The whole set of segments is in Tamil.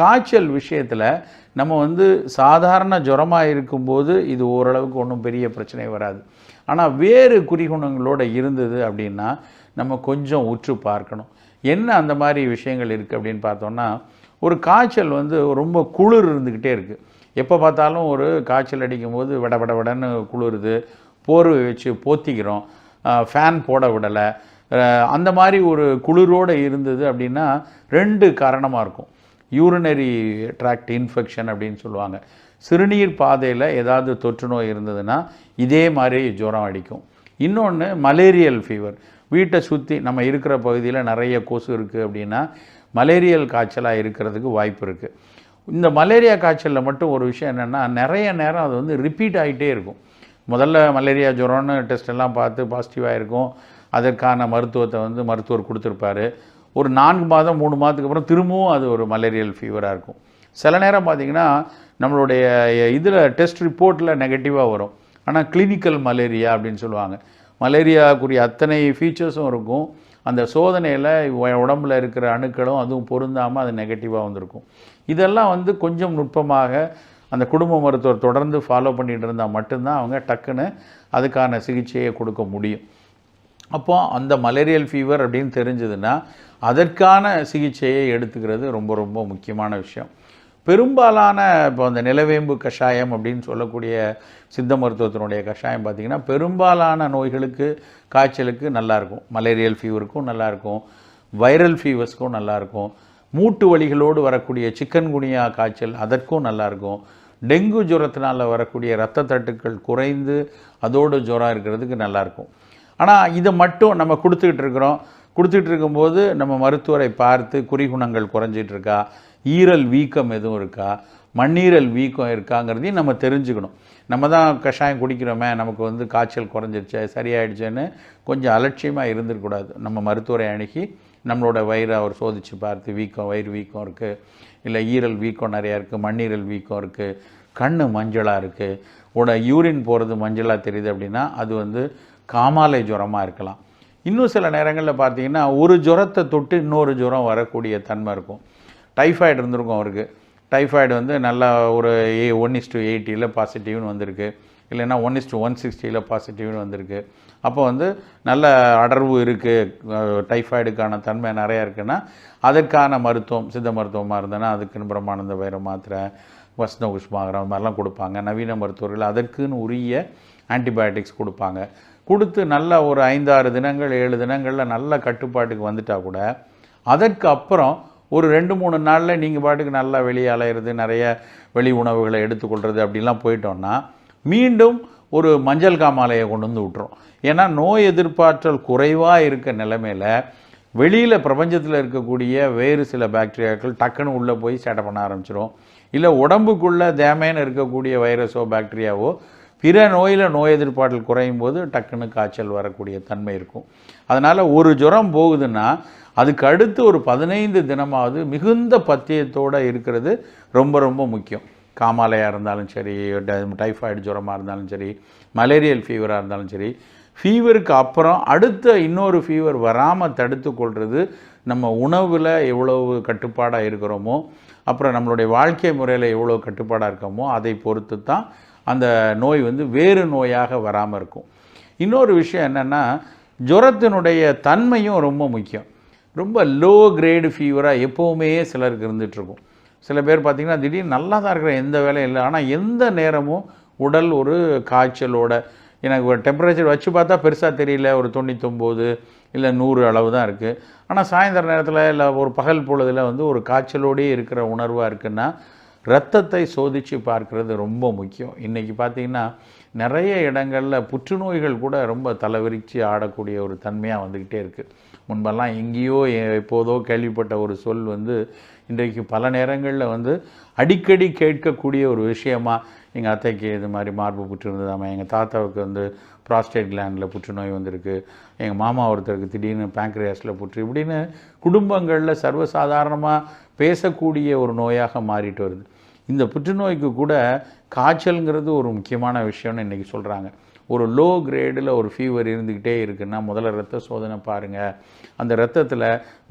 காய்ச்சல் விஷயத்தில் நம்ம வந்து சாதாரண ஜுரமாக இருக்கும்போது இது ஓரளவுக்கு ஒன்றும் பெரிய பிரச்சனை வராது. ஆனால் வேறு குறிகுணங்களோட இருந்தது அப்படின்னா நம்ம கொஞ்சம் உற்று பார்க்கணும். என்ன அந்த மாதிரி விஷயங்கள் இருக்குது அப்படின்னு பார்த்தோன்னா ஒரு காய்ச்சல் வந்து ரொம்ப குளிர் இருந்துக்கிட்டே இருக்குது எப்போ பார்த்தாலும் ஒரு காய்ச்சல் அடிக்கும்போது விட விட விடன்னு குளிருது. போர்வை வச்சு போத்திக்கிறோம். ஃபேன் போட விடலை. அந்த மாதிரி ஒரு குளிரோடு இருந்தது அப்படின்னா ரெண்டு காரணமாக இருக்கும். யூரினரி ட்ராக்ட் இன்ஃபெக்ஷன் அப்படின்னு சொல்லுவாங்க. சிறுநீர் பாதையில் ஏதாவது தொற்று நோய் இருந்ததுன்னா இதே மாதிரி ஜுரம் அடிக்கும். இன்னொன்று மலேரியல் ஃபீவர் வீட்டை சுற்றி நம்ம இருக்கிற பகுதியில் நிறைய கொசு இருக்குது அப்படின்னா மலேரியல் காய்ச்சலாக இருக்கிறதுக்கு வாய்ப்பு இருக்குது இந்த மலேரியா காய்ச்சலில் மட்டும் ஒரு விஷயம் என்னென்னா நிறைய நேரம் அது வந்து ரிப்பீட் ஆகிட்டே இருக்கும். முதல்ல மலேரியா ஜுரம்னு டெஸ்ட் எல்லாம் பார்த்து பாசிட்டிவாக இருக்கும். அதற்கான மருத்துவத்தை வந்து மருத்துவர் கொடுத்துருப்பாரு. ஒரு நான்கு மாதம் மூணு மாதத்துக்கு அப்புறம் திரும்பவும் அது ஒரு மலேரியல் ஃபீவராக இருக்கும். சில நேரம் பார்த்திங்கன்னா நம்மளுடைய இதில் டெஸ்ட் ரிப்போர்ட்டில் நெகட்டிவாக வரும். ஆனால் கிளினிக்கல் மலேரியா அப்படின்னு சொல்லுவாங்க. மலேரியாக்குரிய அத்தனை ஃபீச்சர்ஸும் இருக்கும். அந்த சோதனையில் உடம்புல இருக்கிற அணுக்களும் அதுவும் பொருந்தாமல் அது நெகட்டிவாக வந்திருக்கும். இதெல்லாம் வந்து கொஞ்சம் நுட்பமாக அந்த குடும்ப மருத்துவர் தொடர்ந்து ஃபாலோ பண்ணிகிட்டு இருந்தால் மட்டும்தான் அவங்க டக்குன்னு அதுக்கான சிகிச்சையை கொடுக்க முடியும். அப்போ அந்த மலேரியல் ஃபீவர் அப்படின்னு தெரிஞ்சதுன்னா அதற்கான சிகிச்சையை எடுத்துக்கிறது ரொம்ப ரொம்ப முக்கியமான விஷயம். பெரும்பாலான இப்போ அந்த நிலவேம்பு கஷாயம் அப்படின்னு சொல்லக்கூடிய சித்த மருத்துவத்தினுடைய கஷாயம் பார்த்திங்கன்னா பெரும்பாலான நோய்களுக்கு காய்ச்சலுக்கு நல்லாயிருக்கும் மலேரியல் ஃபீவருக்கும் நல்லாயிருக்கும் வைரல் ஃபீவர்ஸ்க்கும் நல்லாயிருக்கும் மூட்டு வலிகளோடு வரக்கூடிய சிக்கன் குனியா காய்ச்சல் அதற்கும் நல்லாயிருக்கும் டெங்கு ஜுரத்தினால் வரக்கூடிய இரத்த தட்டுக்கள் குறைந்து அதோடு ஜுரம் இருக்கிறதுக்கு நல்லாயிருக்கும் ஆனால் இதை மட்டும் நம்ம கொடுத்துக்கிட்டு இருக்கிறோம். கொடுத்துட்டு இருக்கும்போது நம்ம மருத்துவரை பார்த்து குறிகுணங்கள் குறைஞ்சிட்டு இருக்கா? ஈரல் வீக்கம் எதுவும் இருக்கா? மண்ணீரல் வீக்கம் இருக்காங்கிறதையும் நம்ம தெரிஞ்சுக்கணும். நம்ம தான் கஷாயம் குடிக்கிறோமே நமக்கு வந்து காய்ச்சல் குறைஞ்சிருச்சு சரியாயிடுச்சுன்னு கொஞ்சம் அலட்சியமாக இருந்துருக்கூடாது நம்ம மருத்துவரை அணுகி நம்மளோட வயிறை அவர் சோதித்து பார்த்து வீக்கம் வயிறு வீக்கம் இருக்குது இல்லை ஈரல் வீக்கம் நிறையா இருக்குது மண்ணீரல் வீக்கம் இருக்குது கண் மஞ்சளாக இருக்குது உட யூரின் போகிறது மஞ்சளாக தெரியுது அப்படின்னா அது வந்து காமாலை ஜுரமாக இருக்கலாம். இன்னும் சில நேரங்களில் பார்த்தீங்கன்னா ஒரு ஜுரத்தை தொட்டு இன்னொரு ஜுரம் வரக்கூடிய தன்மை இருக்கும். டைஃபாய்டு இருந்திருக்கும் அவருக்கு. டைஃபாய்டு வந்து நல்லா ஒரு ஏ ஒன் இஸ் டூ எயிட்டியில் பாசிட்டிவ்னு வந்திருக்கு. இல்லைன்னா ஒன் இஸ் டூ ஒன் சிக்ஸ்டியில் பாசிட்டிவ்னு வந்திருக்கு. அப்போ வந்து நல்ல அடர்வு இருக்குது டைஃபாய்டுக்கான தன்மை நிறையா இருக்குன்னா அதற்கான மருத்துவம் சித்த மருத்துவமாக இருந்ததுன்னா அதுக்குன்னு பிரம்மானந்த வைர மாத்திரை வசந்த குஷ்மாகரம் மாதிரிலாம் கொடுப்பாங்க. நவீன மருத்துவர்கள் அதற்குன்னு உரிய ஆன்டிபயோட்டிக்ஸ் கொடுப்பாங்க. கொடுத்து நல்ல ஒரு ஐந்தாறு தினங்கள் ஏழு தினங்களில் நல்ல கட்டுப்பாட்டுக்கு வந்துட்டால் கூட அதற்கு அப்புறம் ஒரு ரெண்டு மூணு நாளில் நீங்கள் பாட்டுக்கு நல்லா வெளியே அலையிறது நிறைய வெளி உணவுகளை எடுத்துக்கொள்கிறது அப்படிலாம் போயிட்டோம்னா மீண்டும் ஒரு மஞ்சள் காமாலையை கொண்டு வந்து விட்டுரும். ஏன்னா நோய் எதிர்ப்பாற்றல் குறைவாக இருக்க நிலைமையில் வெளியில் பிரபஞ்சத்தில் இருக்கக்கூடிய வேறு சில பாக்டீரியாக்கள் டக்குன்னு உள்ளே போய் சேட்டை பண்ண ஆரம்பிச்சிடும் இல்லை உடம்புக்குள்ளே தேமேன்னு இருக்கக்கூடிய வைரஸோ பாக்டீரியாவோ பிற நோயில் நோய் எதிர்ப்பாற்றல் குறையும் போது டக்குன்னு காய்ச்சல் வரக்கூடிய தன்மை இருக்கும். அதனால் ஒரு ஜுரம் போகுதுன்னா அதுக்கு அடுத்து ஒரு பதினைந்து தினமாவது மிகுந்த பத்தியத்தோடு இருக்கிறது ரொம்ப ரொம்ப முக்கியம். காமாலையாக இருந்தாலும் சரி டைஃபாய்டு ஜுரமாக இருந்தாலும் சரி மலேரியல் ஃபீவராக இருந்தாலும் சரி ஃபீவருக்கு அப்புறம் அடுத்த இன்னொரு ஃபீவர் வராமல் தடுத்து கொள்வது நம்ம உணவில் எவ்வளவு கட்டுப்பாடாக இருக்கிறோமோ அப்புறம் நம்மளுடைய வாழ்க்கை முறையில் எவ்வளோ கட்டுப்பாடாக இருக்கோமோ அதை பொறுத்து தான் அந்த நோய் வந்து வேறு நோயாக வராமல் இருக்கும். இன்னொரு விஷயம் என்னென்னா ஜுரத்தினுடைய தன்மையும் ரொம்ப முக்கியம். ரொம்ப லோ கிரேடு ஃபீவராக எப்போவுமே சிலருக்கு இருந்துகிட்ருக்கும். சில பேர் பார்த்திங்கன்னா திடீர்னு நல்லா தான் இருக்கிற எந்த வேலையும் இல்லை. ஆனால் எந்த நேரமும் உடல் ஒரு காய்ச்சலோட எனக்கு ஒரு டெம்பரேச்சர் வச்சு பார்த்தா பெருசாக தெரியல ஒரு தொண்ணூத்தொம்போது இல்லை நூறு அளவு தான் இருக்குது ஆனால் சாயந்தர நேரத்தில் இல்லை ஒரு பகல் பொழுதில் வந்து ஒரு காய்ச்சலோடயே இருக்கிற உணர்வாக இருக்குன்னா ரத்தத்தை சோதித்து பார்க்கறது ரொம்ப முக்கியம். இன்றைக்கி பார்த்திங்கன்னா நிறைய இடங்களில் புற்றுநோய்கள் கூட ரொம்ப தலைவிரித்து ஆடக்கூடிய ஒரு தன்மையாக வந்துக்கிட்டே இருக்குது முன்பெல்லாம் எங்கேயோ எப்போதோ கேள்விப்பட்ட ஒரு சொல் வந்து இன்றைக்கு பல நேரங்களில் வந்து அடிக்கடி கேட்கக்கூடிய ஒரு விஷயமா எங்கள் அத்தைக்கு இது மாதிரி மார்பு புற்று இருந்ததாமா எங்கள் தாத்தாவுக்கு வந்து ப்ராஸ்டேட் கிளாண்டில் புற்றுநோய் வந்திருக்கு எங்கள் மாமா ஒருத்தருக்கு திடீர்னு பேங்க்ரியாஸில் புற்று இப்படின்னு குடும்பங்களில் சர்வசாதாரணமாக பேசக்கூடிய ஒரு நோயாக மாறிட்டு வருது. இந்த புற்றுநோய்க்கு கூட காய்ச்சல்ங்கிறது ஒரு முக்கியமான விஷயம்னு இன்றைக்கி சொல்கிறாங்க ஒரு லோ கிரேடில் ஒரு ஃபீவர் இருந்துக்கிட்டே இருக்குன்னா முதல்ல ரத்த சோதனை பாருங்கள் அந்த ரத்தத்தில்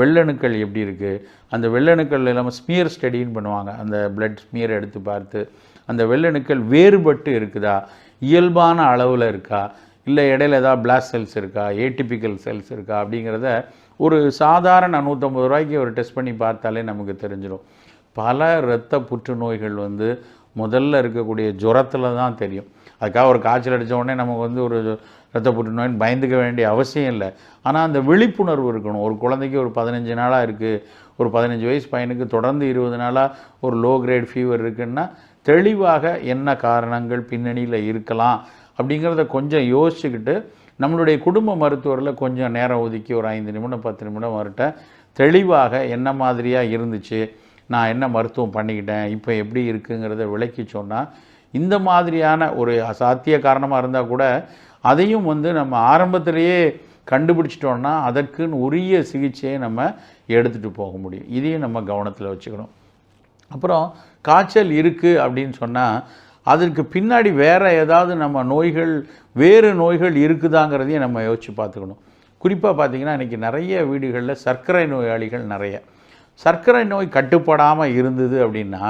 வெள்ளணுக்கள் எப்படி இருக்குது அந்த வெள்ளணுக்கள் இல்லாமல் ஸ்மியர் ஸ்டடின்னு பண்ணுவாங்க. அந்த பிளட் ஸ்மியர் எடுத்து பார்த்து அந்த வெள்ளணுக்கள் வேறுபட்டு இருக்குதா? இயல்பான அளவில் இருக்கா? இல்லை இடையில ஏதாவது பிளாஸ்ட் செல்ஸ் இருக்கா? ஏடிபிக்கல் செல்ஸ் இருக்கா? அப்படிங்கிறத ஒரு சாதாரண நூற்றம்பது ரூபாய்க்கு ஒரு டெஸ்ட் பண்ணி பார்த்தாலே நமக்கு தெரிஞ்சிடும் பல இரத்த புற்றுநோய்கள் வந்து முதல்ல இருக்கக்கூடிய ஜுரத்தில் தான் தெரியும். அதுக்காக ஒரு காய்ச்சல் அடித்த உடனே நமக்கு வந்து ஒரு இரத்த புற்றுநோயின்னு பயந்துக்க வேண்டிய அவசியம் இல்லை. ஆனால் அந்த விழிப்புணர்வு இருக்கணும். ஒரு குழந்தைக்கு ஒரு பதினஞ்சு நாளாக இருக்குது ஒரு பதினஞ்சு வயசு பையனுக்கு தொடர்ந்து இருபது நாளாக ஒரு லோ கிரேட் ஃபீவர் இருக்குன்னா தெளிவாக என்ன காரணங்கள் பின்னணியில் இருக்கலாம் அப்படிங்கிறத கொஞ்சம் யோசிச்சுக்கிட்டு நம்மளுடைய குடும்ப மருத்துவரில் கொஞ்சம் நேரம் ஒதுக்கி ஒரு ஐந்து நிமிடம் பத்து நிமிடம் வரட்ட தெளிவாக என்ன மாதிரியாக இருந்துச்சு நான் என்ன மருத்துவம் பண்ணிக்கிட்டேன் இப்போ எப்படி இருக்குங்கிறத விளக்கி சொன்னால் இந்த மாதிரியான ஒரு அசாத்திய காரணமாக இருந்தால் கூட அதையும் வந்து நம்ம ஆரம்பத்திலேயே கண்டுபிடிச்சிட்டோன்னா அதற்குன்னு உரிய சிகிச்சையை நம்ம எடுத்துகிட்டு போக முடியும். இதையும் நம்ம கவனத்தில் வச்சுக்கணும். அப்புறம் காய்ச்சல் இருக்குது அப்படின்னு சொன்னால் அதற்கு பின்னாடி வேறு ஏதாவது நம்ம நோய்கள் வேறு நோய்கள் இருக்குதாங்கிறதையும் நம்ம யோசித்து பார்த்துக்கணும். குறிப்பாக பார்த்திங்கன்னா இன்றைக்கி நிறைய வீடுகளில் சர்க்கரை நோயாளிகள் நிறைய. சர்க்கரை நோய் கட்டுப்படாமல் இருந்தது அப்படின்னா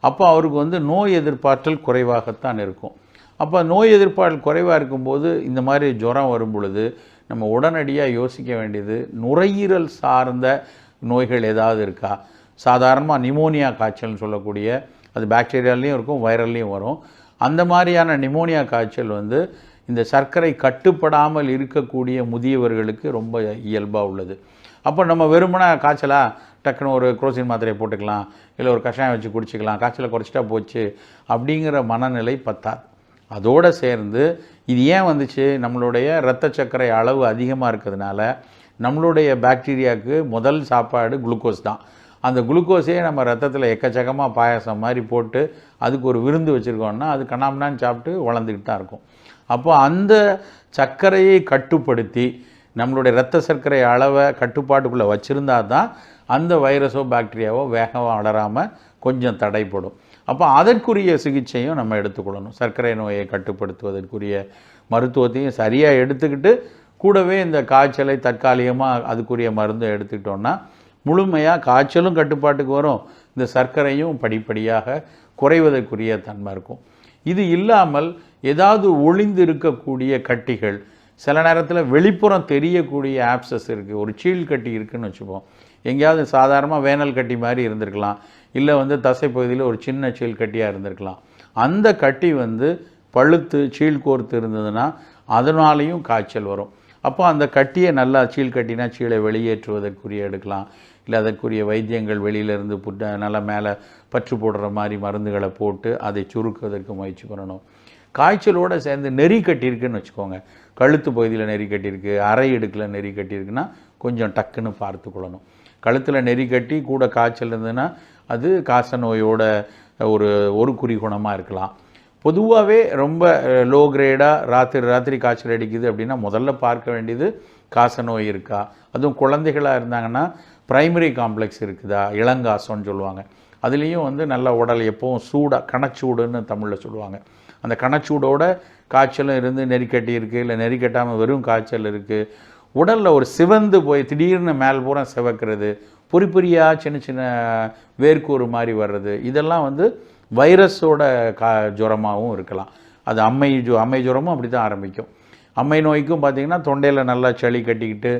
அப்போ அவருக்கு வந்து நோய் எதிர்ப்பாற்றல் குறைவாகத்தான் இருக்கும். அப்போ நோய் எதிர்ப்பாற்றல் குறைவாக இருக்கும்போது இந்த மாதிரி ஜுரம் வரும் பொழுது நம்ம உடனடியாக யோசிக்க வேண்டியது நுரையீரல் சார்ந்த நோய்கள் ஏதாவது இருக்கா? சாதாரணமாக நிமோனியா காய்ச்சல்னு சொல்லக்கூடிய அது பாக்டீரியாலையும் இருக்கும் வைரல்லையும் வரும். அந்த மாதிரியான நிமோனியா காய்ச்சல் வந்து இந்த சர்க்கரை கட்டுப்படாமல் இருக்கக்கூடிய முதியவர்களுக்கு ரொம்ப இயல்பாக உள்ளது. அப்போ நம்ம வெறுமனா காய்ச்சலாக டக்குன்னு ஒரு குரோசின் மாத்திரையை போட்டுக்கலாம் இல்லை ஒரு கஷாயம் வச்சு குடிச்சிக்கலாம் காய்ச்சலை குறைச்சிட்டா போச்சு அப்படிங்கிற மனநிலை பத்தாது. அதோடு சேர்ந்து இது ஏன் வந்துச்சு? நம்மளுடைய இரத்த சர்க்கரை அளவு அதிகமாக இருக்கிறதுனால நம்மளுடைய பாக்டீரியாவுக்கு முதல் சாப்பாடு குளுக்கோஸ் தான். அந்த குளுக்கோஸே நம்ம ரத்தத்தில் எக்கச்சக்கமாக பாயாசம் மாதிரி போட்டு அதுக்கு ஒரு விருந்து வச்சுருக்கோம்னா அது கண்ணாமண்ணான்னு சாப்பிட்டு வளர்ந்துக்கிட்டு தான் இருக்கும். அப்போ அந்த சர்க்கரையை கட்டுப்படுத்தி நம்மளுடைய இரத்த சர்க்கரை அளவை கட்டுப்பாட்டுக்குள்ளே வச்சுருந்தா தான் அந்த வைரஸோ பாக்டீரியாவோ வேகமாக வளராமல் கொஞ்சம் தடைப்படும். அப்போ அதற்குரிய சிகிச்சையும் நம்ம எடுத்துக்கொள்ளணும். சர்க்கரை நோயை கட்டுப்படுத்துவதற்குரிய மருத்துவத்தையும் சரியாக எடுத்துக்கிட்டு கூடவே இந்த காய்ச்சலை தற்காலிகமாக அதுக்குரிய மருந்தை எடுத்துக்கிட்டோன்னா முழுமையாக காய்ச்சலும் கட்டுப்பாட்டுக்கு வரும். இந்த சர்க்கரையும் படிப்படியாக குறைவதற்குரிய தன்மை இருக்கும். இது இல்லாமல் ஏதாவது ஒளிந்து இருக்கக்கூடிய கட்டிகள் சில நேரத்தில் வெளிப்புறம் தெரியக்கூடிய ஆப்சஸ் இருக்குது ஒரு சீல் கட்டி இருக்குதுன்னு வச்சுப்போம். எங்கேயாவது சாதாரணமாக வேனல் கட்டி மாதிரி இருந்திருக்கலாம். இல்லை வந்து தசை பகுதியில் ஒரு சின்ன சீல் கட்டியாக இருந்திருக்கலாம். அந்த கட்டி வந்து பழுத்து சீல் கோர்த்து இருந்ததுன்னா அதனாலேயும் காய்ச்சல் வரும். அப்போ அந்த கட்டியை நல்லா சீல் கட்டினா சீலை வெளியேற்றுவதற்குரிய எடுக்கலாம். இல்லை அதற்குரிய வைத்தியங்கள் வெளியிலேருந்து புட்ட நல்லா மேலே பற்று போடுற மாதிரி மருந்துகளை போட்டு அதை சுருக்குவதற்கு முயற்சி பண்ணணும். காய்ச்சலோடு சேர்ந்து நெறி கட்டியிருக்குன்னு வச்சுக்கோங்க. கழுத்து பகுதியில் நெறி கட்டியிருக்கு அரை இடுக்கில் நெறி கட்டியிருக்குன்னா கொஞ்சம் டக்குன்னு பார்த்து கொள்ளணும். கழுத்தில் நெறி கட்டி கூட காய்ச்சல் இருந்ததுன்னா அது காச நோயோட ஒரு ஒரு குறிகுணமாக இருக்கலாம். பொதுவாகவே ரொம்ப லோ கிரேடாக ராத்திரி ராத்திரி காய்ச்சல் அடிக்குது அப்படின்னா முதல்ல பார்க்க வேண்டியது காச நோய் இருக்கா? அதுவும் குழந்தைகளாக இருந்தாங்கன்னா ப்ரைமரி காம்ப்ளெக்ஸ் இருக்குதா? இளங்காசம்னு சொல்லுவாங்க. அதுலேயும் வந்து நல்ல உடல் எப்போவும் சூடாக கணச்சூடுன்னு தமிழில் சொல்லுவாங்க. அந்த கணச்சூடோட காய்ச்சலும் இருந்து நெறிக்கட்டி இருக்குது இல்லை நெறிக்கட்டாமல் வெறும் காய்ச்சல் இருக்குது உடலில் ஒரு சிவந்து போய் திடீர்னு மேல் பூரா சிவக்கிறது பொறி பொறியாக சின்ன சின்ன வேர்க்கூறு மாதிரி வர்றது இதெல்லாம் வந்து வைரஸோட கா ஜுரமாகவும் இருக்கலாம். அது அம்மை ஜு அம்மை ஜுரமும் அப்படி தான் ஆரம்பிக்கும். அம்மை நோய்க்கும் பார்த்திங்கன்னா தொண்டையில் நல்லா சளி கட்டிக்கிட்டு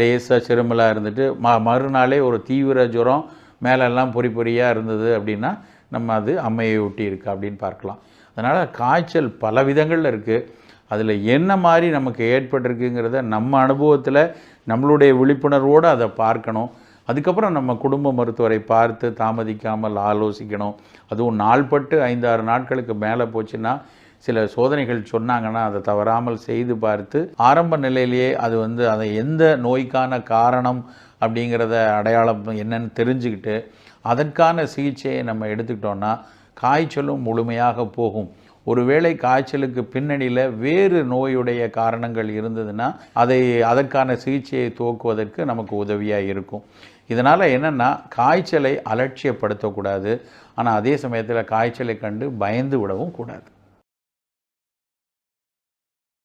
லேசாக சிறுமலாக இருந்துட்டு ம மறுநாளே ஒரு தீவிர ஜுரம் மேலெல்லாம் பொறி பொறியாக இருந்தது அப்படின்னா நம்ம அது அம்மையை ஒட்டி இருக்குது அப்படின்னு பார்க்கலாம். அதனால் காய்ச்சல் பல விதங்களில் இருக்குது அதில் என்ன மாதிரி நமக்கு ஏற்பட்டிருக்குங்கிறத நம்ம அனுபவத்தில் நம்மளுடைய விழிப்புணர்வோடு அதை பார்க்கணும். அதுக்கப்புறம் நம்ம குடும்ப மருத்துவரை பார்த்து தாமதிக்காமல் ஆலோசிக்கணும். அதுவும் நாள்பட்டு ஐந்தாறு நாட்களுக்கு மேலே போச்சுன்னா சில சோதனைகள் சொன்னாங்கன்னா அதை தவறாமல் செய்து பார்த்து ஆரம்ப நிலையிலேயே அது வந்து அதை எந்த நோய்க்கான காரணம் அப்படிங்கிறத அடையாளம் என்னன்னு தெரிஞ்சுக்கிட்டு அதற்கான சிகிச்சையை நம்ம எடுத்துக்கிட்டோன்னா காய்ச்சலும் முழுமையாக போகும். ஒருவேளை காய்ச்சலுக்கு பின்னணியில் வேறு நோயுடைய காரணங்கள் இருந்ததுன்னா அதை அதற்கான சிகிச்சையை துவக்குவதற்கு நமக்கு உதவியாக இருக்கும். இதனால் என்னென்னா காய்ச்சலை அலட்சியப்படுத்தக்கூடாது. ஆனால் அதே சமயத்தில் காய்ச்சலை கண்டு பயந்து விடவும் கூடாது.